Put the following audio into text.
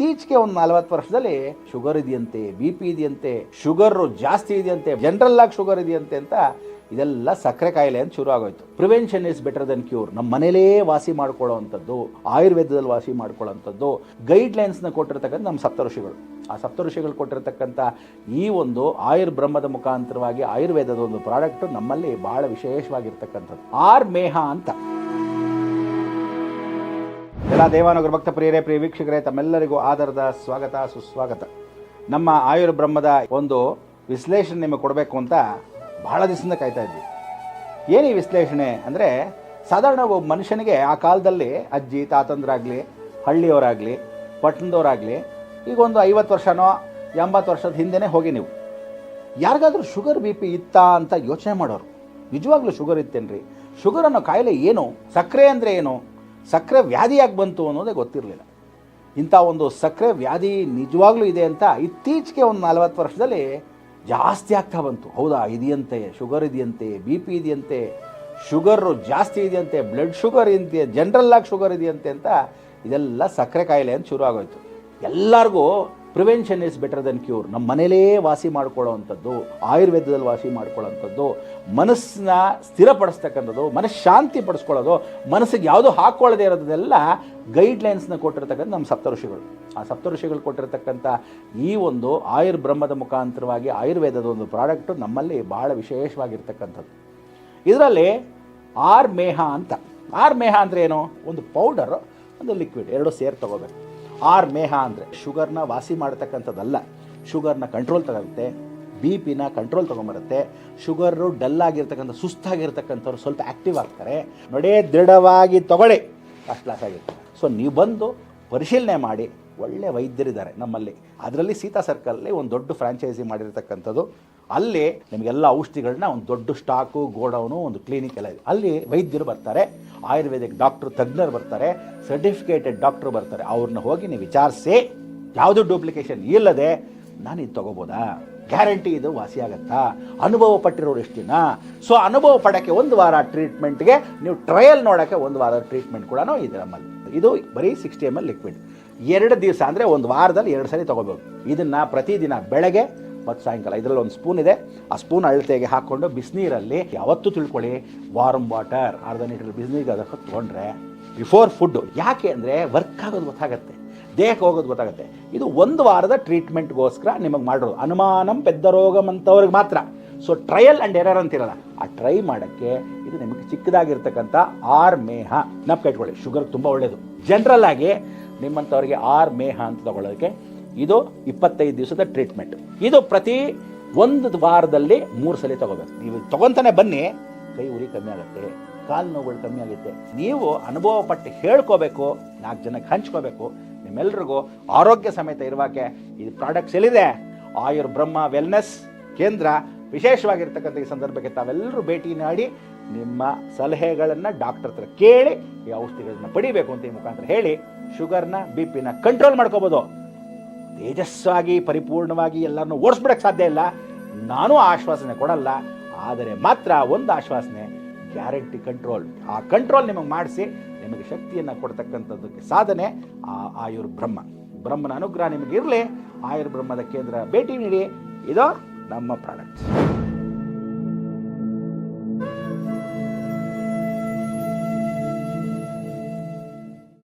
ಇತ್ತೀಚೆಗೆ ಒಂದು ನಲವತ್ತು ವರ್ಷದಲ್ಲಿ ಶುಗರ್ ಇದೆಯಂತೆ, ಬಿ ಪಿ ಇದೆಯಂತೆ, ಶುಗರ್ ಜಾಸ್ತಿ ಇದೆಯಂತೆ ಜನರಲ್ ಆಗಿ ಶುಗರ್ ಇದೆಯಂತೆ ಅಂತ ಇದೆಲ್ಲ ಸಕ್ಕರೆ ಕಾಯಿಲೆ ಅಂತ ಶುರು ಆಗೋಯ್ತು. Prevention is better than cure ನಮ್ಮ ಮನೇಲೇ ವಾಸಿ ಮಾಡ್ಕೊಳ್ಳೋವಂಥದ್ದು, ಆಯುರ್ವೇದದಲ್ಲಿ ವಾಸಿ ಮಾಡ್ಕೊಳ್ಳೋವಂಥದ್ದು ಗೈಡ್ಲೈನ್ಸ್ನ ಕೊಟ್ಟಿರ್ತಕ್ಕಂಥ ನಮ್ಮ ಸಪ್ತಋಷಿಗಳು. ಆ ಸಪ್ತಋಷಿಗಳು ಕೊಟ್ಟಿರ್ತಕ್ಕಂಥ ಈ ಒಂದು ಆಯುರ್ ಬ್ರಹ್ಮದ ಮುಖಾಂತರವಾಗಿ ಆಯುರ್ವೇದದ ಒಂದು ಪ್ರಾಡಕ್ಟು ನಮ್ಮಲ್ಲಿ ಬಹಳ ವಿಶೇಷವಾಗಿರ್ತಕ್ಕಂಥದ್ದು. ಆರ್ ಮೇಹ ಅಂತ. ಎಲ್ಲ ದೇವಾನುಗ್ರ ಭಕ್ತ ಪ್ರಿಯರೇ, ಪ್ರಿಯ ವೀಕ್ಷಕರೇ, ತಮ್ಮೆಲ್ಲರಿಗೂ ಆಧಾರದ ಸ್ವಾಗತ, ಸುಸ್ವಾಗತ. ನಮ್ಮ ಆಯುರ್ಬ್ರಹ್ಮದ ಒಂದು ವಿಶ್ಲೇಷಣೆ ನಿಮಗೆ ಕೊಡಬೇಕು ಅಂತ ಬಹಳ ದಿವಸದಿಂದ ಕಾಯ್ತಾ ಇದ್ವಿ. ಏನು ಈ ವಿಶ್ಲೇಷಣೆ ಅಂದರೆ, ಸಾಧಾರಣ ಒಬ್ಬ ಮನುಷ್ಯನಿಗೆ ಆ ಕಾಲದಲ್ಲಿ ಅಜ್ಜಿ, ತಾತಂದ್ರಾಗಲಿ, ಹಳ್ಳಿಯವರಾಗಲಿ, ಪಟ್ಟಣದವರಾಗಲಿ, ಈಗ ಒಂದು ಐವತ್ತು ವರ್ಷನೋ ಎಂಬತ್ತು ವರ್ಷದ ಹಿಂದೆನೇ ಹೋಗಿ ನೀವು. ಯಾರಿಗಾದರೂ ಶುಗರ್ ಬಿ ಪಿ ಇತ್ತಾ ಅಂತ ಯೋಚನೆ ಮಾಡೋರು. ನಿಜವಾಗ್ಲೂ ಶುಗರ್ ಇತ್ತೇನ್ರಿ? ಶುಗರ್ ಅನ್ನೋ ಕಾಯಿಲೆ ಏನು? ಸಕ್ಕರೆ ಅಂದರೆ ಏನು? ಸಕ್ಕರೆ ವ್ಯಾಧಿಯಾಗಿ ಬಂತು ಅನ್ನೋದೇ ಗೊತ್ತಿರಲಿಲ್ಲ. ಇಂಥ ಒಂದು ಸಕ್ಕರೆ ವ್ಯಾಧಿ ನಿಜವಾಗ್ಲೂ ಇದೆ ಅಂತ ಇತ್ತೀಚೆಗೆ ಒಂದು ನಲವತ್ತು ವರ್ಷದಲ್ಲಿ ಜಾಸ್ತಿ ಆಗ್ತಾ ಬಂತು. ಹೌದಾ? ಇದೆಯಂತೆ, ಶುಗರ್ ಇದೆಯಂತೆ, ಬಿ ಪಿ ಇದೆಯಂತೆ, ಶುಗರು ಜಾಸ್ತಿ ಇದೆಯಂತೆ, ಬ್ಲಡ್ ಶುಗರ್ ಇದೆಯಂತೆ, ಜನರಲ್ ಆಗಿ ಶುಗರ್ ಇದೆಯಂತೆ ಅಂತ ಇದೆಲ್ಲ ಸಕ್ಕರೆ ಕಾಯಿಲೆ ಅಂತ ಶುರು ಆಗೋಯ್ತು ಎಲ್ಲರಿಗೂ prevention is better than cure ನಮ್ಮ ಮನೇಲೇ ವಾಸಿ ಮಾಡ್ಕೊಳ್ಳೋವಂಥದ್ದು ಆಯುರ್ವೇದದಲ್ಲಿ ವಾಸಿ ಮಾಡ್ಕೊಳ್ಳೋವಂಥದ್ದು ಮನಸ್ಸನ್ನ ಸ್ಥಿರಪಡಿಸ್ತಕ್ಕಂಥದ್ದು ಮನಃಶಾಂತಿ ಪಡಿಸ್ಕೊಳ್ಳೋದು, ಮನಸ್ಸಿಗೆ ಯಾವುದೂ ಹಾಕ್ಕೊಳ್ಳದೆ ಇರೋದೆಲ್ಲ ಗೈಡ್ಲೈನ್ಸ್ನ ಕೊಟ್ಟಿರ್ತಕ್ಕಂಥ ನಮ್ಮ ಸಪ್ತಋಷಿಗಳು. ಆ ಸಪ್ತಋಷಿಗಳು ಕೊಟ್ಟಿರ್ತಕ್ಕಂಥ ಈ ಒಂದು ಆಯುರ್ ಬ್ರಹ್ಮದ ಮುಖಾಂತರವಾಗಿ ಆಯುರ್ವೇದದ ಒಂದು ಪ್ರಾಡಕ್ಟು ನಮ್ಮಲ್ಲಿ ಬಹಳ ವಿಶೇಷವಾಗಿರ್ತಕ್ಕಂಥದ್ದು. ಇದರಲ್ಲಿ ಆರ್ ಮೇಹ ಅಂತ. ಆರ್ ಮೇಹ ಅಂದರೆ ಏನು? ಒಂದು ಪೌಡರ್, ಒಂದು ಲಿಕ್ವಿಡ್ ಎರಡು ಸೇರ್ ತಗೋಬೇಕು. ಆರ್ ಮೇಹ ಅಂದರೆ ಶುಗರ್ನ ವಾಸಿ ಮಾಡತಕ್ಕಂಥದ್ದಲ್ಲ. ಶುಗರ್ನ ಕಂಟ್ರೋಲ್ ತಗೊಳುತ್ತೆ ಬಿ ಪಿನ ಕಂಟ್ರೋಲ್ ತೊಗೊಂಬರುತ್ತೆ, ಶುಗರು ಡಲ್ ಆಗಿರ್ತಕ್ಕಂಥ, ಸುಸ್ತಾಗಿರ್ತಕ್ಕಂಥವ್ರು ಸ್ವಲ್ಪ ಆ್ಯಕ್ಟಿವ್ ಆಗ್ತಾರೆ. ನಡೆ, ದೃಢವಾಗಿ ತಗೊಳ್ಳಿ. ಫಸ್ಟ್ ಕ್ಲಾಸ್ ಆಗಿರ್ತದೆ ಸೊ ನೀವು ಬಂದು ಪರಿಶೀಲನೆ ಮಾಡಿ, ಒಳ್ಳೆ ವೈದ್ಯರಿದ್ದಾರೆ ನಮ್ಮಲ್ಲಿ. ಅದರಲ್ಲಿ ಸೀತಾ ಸರ್ಕಲ್ಲಿ ಒಂದು ದೊಡ್ಡ ಫ್ರಾಂಚೈಸಿ ಮಾಡಿರ್ತಕ್ಕಂಥದ್ದು ಅಲ್ಲಿ ನಿಮಗೆಲ್ಲ ಔಷಧಿಗಳನ್ನ ಒಂದು ದೊಡ್ಡ ಸ್ಟಾಕು, ಗೋಡೌನು, ಒಂದು ಕ್ಲಿನಿಕ್ ಎಲ್ಲ ಇದೆ. ಅಲ್ಲಿ ವೈದ್ಯರು ಬರ್ತಾರೆ, ಆಯುರ್ವೇದಿಕ್ ಡಾಕ್ಟ್ರು, ತಜ್ಞರು ಬರ್ತಾರೆ, ಸರ್ಟಿಫಿಕೇಟೆಡ್ ಡಾಕ್ಟ್ರು ಬರ್ತಾರೆ. ಅವ್ರನ್ನ ಹೋಗಿ ನೀವು ವಿಚಾರಿಸಿ, ಯಾವುದು ಡೂಪ್ಲಿಕೇಶನ್ ಇಲ್ಲದೆ ನಾನು ಇದು ತೊಗೋಬೋದಾ? ಗ್ಯಾರಂಟಿ ಇದು ವಾಸಿಯಾಗತ್ತಾ ಅನುಭವ ಪಟ್ಟಿರೋರು ಎಷ್ಟು ದಿನ? ಸೊ ಅನುಭವ ಪಡೋಕ್ಕೆ ಒಂದು ವಾರ ಟ್ರೀಟ್ಮೆಂಟ್ಗೆ, ನೀವು ಟ್ರಯಲ್ ನೋಡೋಕ್ಕೆ ಒಂದು ವಾರ ಟ್ರೀಟ್ಮೆಂಟ್ ಕೂಡ ಇದೆ ನಮ್ಮಲ್ಲಿ. ಇದು ಬರೀ ಸಿಕ್ಸ್ಟಿ ಎಂ ಎಲ್ ಲಿಕ್ವಿಡ್. ಎರಡು ದಿವಸ ಅಂದರೆ ಒಂದು ವಾರದಲ್ಲಿ ಎರಡು ಸಲ ತೊಗೋಬೇಕು ಇದನ್ನು ಪ್ರತಿದಿನ ಬೆಳಗ್ಗೆ ಮತ್ತು ಸಾಯಂಕಾಲ ಇದರಲ್ಲಿ ಒಂದು ಸ್ಪೂನ್ ಇದೆ. ಆ ಸ್ಪೂನ್ ಅಳತೆಗೆ ಹಾಕ್ಕೊಂಡು ಬಿಸಿನೀರಲ್ಲಿ ಯಾವತ್ತೂ ತಿಳ್ಕೊಳ್ಳಿ ವಾರಮ್ ವಾಟರ್ ಅರ್ಧ ಲೀಟರ್ ಬಿಸಿನೀರಿಗೆ ಅದಕ್ಕೆ ತೊಗೊಂಡ್ರೆ ಬಿಫೋರ್ ಫುಡ್ಡು ಯಾಕೆ ಅಂದರೆ ವರ್ಕ್ ಆಗೋದು ಗೊತ್ತಾಗುತ್ತೆ. ದೇಹಕ್ಕೆ ಹೋಗೋದು ಗೊತ್ತಾಗುತ್ತೆ. ಇದು ಒಂದು ವಾರದ ಟ್ರೀಟ್ಮೆಂಟ್ಗೋಸ್ಕರ ನಿಮಗೆ ಮಾಡೋದು ಅನುಮಾನಂ, ಪೆದ್ದ ರೋಗಂ ಅಂತವ್ರಿಗೆ ಮಾತ್ರ. ಸೊ ಟ್ರಯಲ್ ಆ್ಯಂಡ್ ಎರರ್ ಅಂತಿರಲ್ಲ ಆ ಟ್ರೈ ಮಾಡೋಕ್ಕೆ ಇದು ನಿಮಗೆ ಚಿಕ್ಕದಾಗಿರ್ತಕ್ಕಂಥ ಆರ್ ಮೇಹ. ನಪ್ಪ ಇಟ್ಕೊಳ್ಳಿ ಶುಗರ್ ತುಂಬ ಒಳ್ಳೆಯದು ಜನರಲ್ ಆಗಿ ನಿಮ್ಮಂಥವ್ರಿಗೆ ಆರ್ ಮೇಹ ಅಂತ ತಗೊಳ್ಳೋದಕ್ಕೆ ಇದು ಇಪ್ಪತ್ತೈದು ದಿವಸದ ಟ್ರೀಟ್ಮೆಂಟ್ ಇದು ಪ್ರತಿ ಒಂದು ವಾರದಲ್ಲಿ ಮೂರು ಸಲ ತಗೋಬೇಕು. ನೀವು ತಗೊಂತಾನೆ ಬನ್ನಿ, ಕೈ ಉರಿ ಕಮ್ಮಿ ಆಗುತ್ತೆ, ಕಾಲು ನೋವುಗಳು ಕಮ್ಮಿ ಆಗುತ್ತೆ. ನೀವು ಅನುಭವ ಪಟ್ಟು ಹೇಳ್ಕೋಬೇಕು, ನಾಲ್ಕು ಜನಕ್ಕೆ ಹಂಚ್ಕೋಬೇಕು. ನಿಮ್ಮೆಲ್ರಿಗೂ ಆರೋಗ್ಯ ಸಮೇತ ಇರುವಾಗೆ ಇದು ಪ್ರಾಡಕ್ಟ್ಸ್ ಎಲ್ಲಿದೆ? ಆಯುರ್ ಬ್ರಹ್ಮ ವೆಲ್ನೆಸ್ ಕೇಂದ್ರ. ವಿಶೇಷವಾಗಿರ್ತಕ್ಕಂಥ ಈ ಸಂದರ್ಭಕ್ಕೆ ತಾವೆಲ್ಲರೂ ಭೇಟಿ ನೀಡಿ ನಿಮ್ಮ ಸಲಹೆಗಳನ್ನು ಡಾಕ್ಟರ್ ಹತ್ರ ಕೇಳಿ, ಈ ಔಷಧಿಗಳನ್ನ ಪಡಿಬೇಕು ಅಂತ ಈ ಮುಖಾಂತರ ಹೇಳಿ, ಶುಗರ್ನ ಬಿ ಪಿನ ಕಂಟ್ರೋಲ್ ಮಾಡ್ಕೋಬೋದು. ತೇಜಸ್ಸಾಗಿ ಪರಿಪೂರ್ಣವಾಗಿ ಎಲ್ಲರನ್ನು ಓಡಿಸ್ಬಿಡಕ್ಕೆ ಸಾಧ್ಯ ಇಲ್ಲ. ನಾನು ಆಶ್ವಾಸನೆ ಕೊಡಲ್ಲ, ಆದರೆ ಮಾತ್ರ ಒಂದು ಆಶ್ವಾಸನೆ, ಗ್ಯಾರಂಟಿ ಕಂಟ್ರೋಲ್. ಆ ಕಂಟ್ರೋಲ್ ನಿಮಗೆ ಮಾಡಿಸಿ, ನಿಮಗೆ ಶಕ್ತಿಯನ್ನು ಕೊಡ್ತಕ್ಕಂಥದ್ದಕ್ಕೆ ಸಾಧನೆ, ಆ ಆಯುರ್ ಬ್ರಹ್ಮ ಬ್ರಹ್ಮನ ಅನುಗ್ರಹ ನಿಮಗೆ ಇರಲಿ ಆಯುರ್ ಬ್ರಹ್ಮದ ಕೇಂದ್ರ ಭೇಟಿ ನೀಡಿ. ಇದು ನಮ್ಮ ಪ್ರಾಡಕ್ಟ್